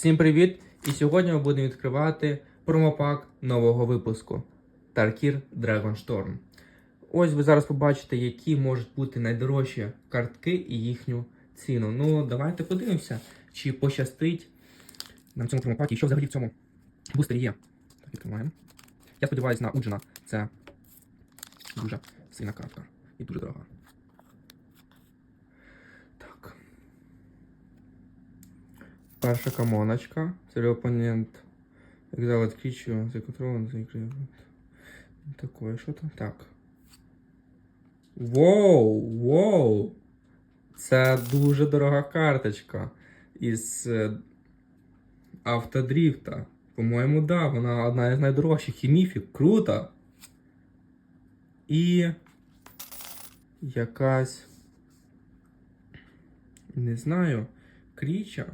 Всім привіт! І сьогодні ми будемо відкривати промопак нового випуску Tarkir Dragon Storm. Ось ви зараз побачите, які можуть бути найдорожчі картки і їхню ціну. Ну, давайте подивимося, чи пощастить нам цьому промопакі, що взагалі в цьому бустері є. Так, відкриваємо. Я сподіваюся на Уджина. Це дуже сильна картка і дуже дорога. Так. Перша камоночка. Це опонент. Exiled Creature, за контролем, за. Такое, що там? Так. Воу! Воу! Це дуже дорога карточка із е, автодріфта. По-моєму, да, вона одна із найдорожчих і міфік. Круто! І якась. Не знаю. Кріча.